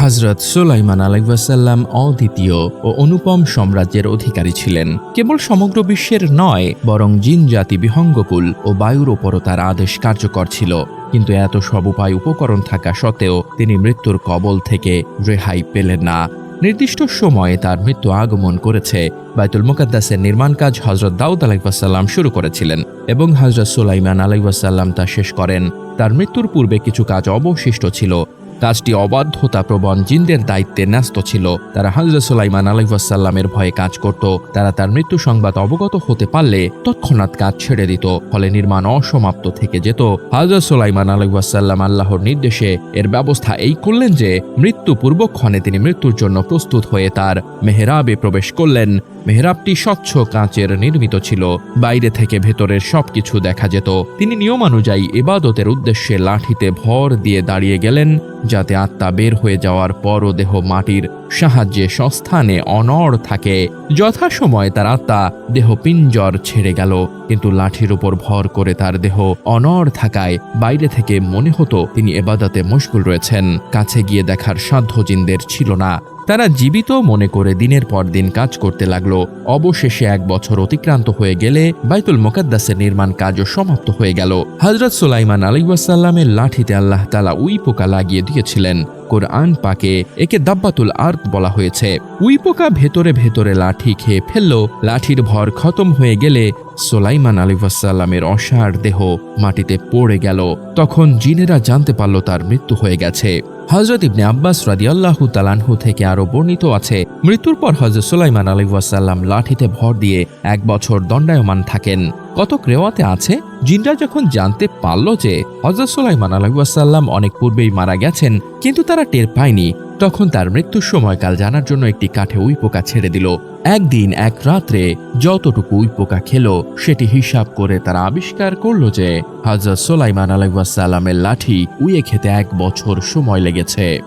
হজরত সুলাইমান আলাইসাল্লাম অদ্বিতীয় ও অনুপম সাম্রাজ্যের অধিকারী ছিলেন। কেবল সমগ্র বিশ্বের নয়, বরং জিন জাতি বিহঙ্গকুল ও বায়ুর ওপরও তার আদেশ কার্যকর ছিল। কিন্তু এত সব উপায় উপকরণ থাকা সত্ত্বেও তিনি মৃত্যুর কবল থেকে রেহাই পেলেন না। নির্দিষ্ট সময়ে তার মৃত্যু আগমন করেছে। বাইতুল মুকাদ্দাসের নির্মাণ কাজ হজরত দাউদ আলাইসাল্লাম শুরু করেছিলেন এবং হজরত সুলাইমান আলাইসাল্লাম তা শেষ করেন। তার মৃত্যুর পূর্বে কিছু কাজ অবশিষ্ট ছিল। কাজটি অবাধ্যতা প্রবণ জিনদের দায়িত্বে ন্যস্ত ছিল। তারা হজরত সুলাইমান আলাইসাল্লামের ভয়ে কাজ করত। তারা তার মৃত্যু সংবাদ অবগত হতে পারলে তৎক্ষণাৎ কাজ ছেড়ে দিত, ফলে নির্মাণ অসমাপ্ত থেকে যেত। হজরত সুলাইমান আলাইসাল্লাম আল্লাহর নির্দেশে এর ব্যবস্থা এই করলেন যে, মৃত্যু পূর্বক্ষণে তিনি মৃত্যুর জন্য প্রস্তুত হয়ে তার মেহরাবে প্রবেশ করলেন। মেহরাবটি স্বচ্ছ কাঁচের নির্মিত ছিল। বাইরে থেকে ভেতরের সবকিছু দেখা যেত। তিনি নিয়মানুযায়ী ইবাদতের উদ্দেশ্যে লাঠিতে ভর দিয়ে দাঁড়িয়ে গেলেন। যাতে আত্মা বের হয়ে যাওয়ার পরও দেহ মাটির সাহায্যে সস্থানে অনড় থাকে। যথাসময়ে তার আত্মা দেহ পিঞ্জর ছেড়ে গেল, কিন্তু লাঠির উপর ভর করে তার দেহ অনড় থাকায় বাইরে থেকে মনে হতো তিনি এবাদাতে মশগুল রয়েছেন। কাছে গিয়ে দেখার সাধ্য জিনদের ছিল না। তারা জীবিত মনে করে দিনের পর দিন কাজ করতে লাগল। অবশেষে এক বছর অতিক্রান্ত হয়ে গেলে বাইতুল মোকাদ্দাসের নির্মাণ কাজও সমাপ্ত হয়ে গেল। হজরত সুলাইমান আলাইসাল্লামের লাঠিতে আল্লাহ তালা উই পোকা লাগিয়ে দিয়েছিলেন। কোরআন পাকে একে দাব্বাতুল আর্ত বলা হয়েছে। উইপোকা ভেতরে ভেতরে লাঠি খেয়ে ফেলল, লাঠির ভর খতম হয়ে গেলে সোলাইমান আলিফাসাল্লামের অসার দেহ মাটিতে পড়ে গেল। তখন জিনেরা জানতে পারল তার মৃত্যু হয়ে গেছে। হজরত ইবনে আব্বাস রাদিয়াল্লাহু তালানহু থেকে আরও বর্ণিত আছে, মৃত্যুর পর হজরত সুলাইমান আলিহাসাল্লাম লাঠিতে ভর দিয়ে এক বছর দণ্ডায়মান থাকেন। কত ক্রেওয়াতে আছে, জিনরা যখন জানতে পারল যে হজরত সুলাইমান আলহাসাল্লাম অনেক পূর্বেই মারা গেছেন, কিন্তু তারা টের পায়নি, তখন তার মৃত্যুর সময়কাল জানার জন্য একটি কাঠে উই পোকা ছেড়ে দিল। একদিন, এক রাত্রে যতটুকু উই পোকা খেলো, সেটি হিসাব করে তারা আবিষ্কার করল যে হজরত সোলাইমান আলাইসাল্লামের লাঠি উইয়ে খেতে এক বছর সময় লেগেছে।